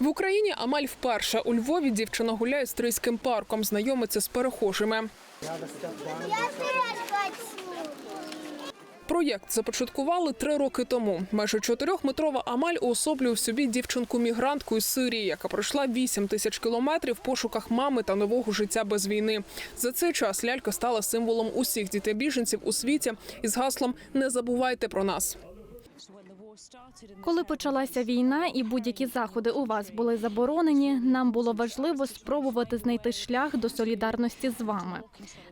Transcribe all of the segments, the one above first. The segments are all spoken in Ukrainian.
В Україні Амаль вперше у Львові дівчина гуляє стрийським парком, знайомиться з перехожими. Проєкт започаткували три роки тому. Майже чотирьохметрова Амаль уособлює в собі дівчинку-мігрантку із Сирії, яка пройшла 8 тисяч кілометрів в пошуках мами та нового життя без війни. За цей час лялька стала символом усіх дітей-біженців у світі із гаслом Не забувайте про нас. Коли почалася війна і будь-які заходи у вас були заборонені, нам було важливо спробувати знайти шлях до солідарності з вами.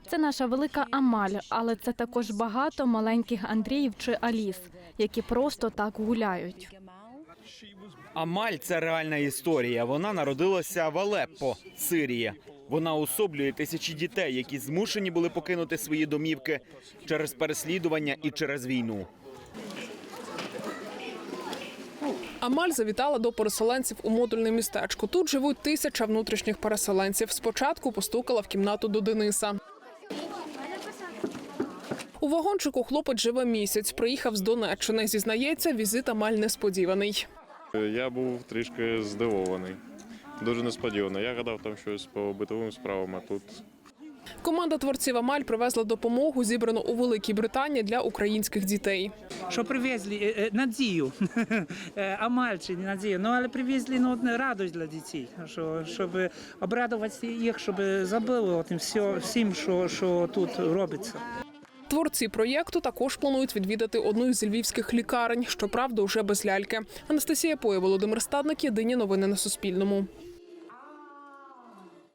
Це наша велика Амаль, але це також багато маленьких Андріїв чи Аліс, які просто так гуляють. Амаль це реальна історія. Вона народилася в Алеппо, Сирія. Вона особлює тисячі дітей, які змушені були покинути свої домівки через переслідування і через війну. Амаль завітала до переселенців у модульне містечко. Тут живуть тисяча внутрішніх переселенців. Спочатку постукала в кімнату до Дениса. У вагончику хлопець живе місяць. Приїхав з Донеччини. Зізнається, візит Амаль несподіваний. Я був трішки здивований. Дуже несподівано. Я гадав там щось по битовим справам, а тут Команда творців Амаль привезла допомогу, зібрану у Великій Британії для українських дітей. що привезли е, е, надію, Е, а мальчик надію. Ну але привезли ну, радость для дітей, що, щоб обрадувати їх, щоб забили от, все, всім, що, що тут робиться. Творці проєкту також планують відвідати одну із львівських лікарень. Щоправда, уже без ляльки. Анастасія Поє, Володимир Стадник. Єдині новини на Суспільному.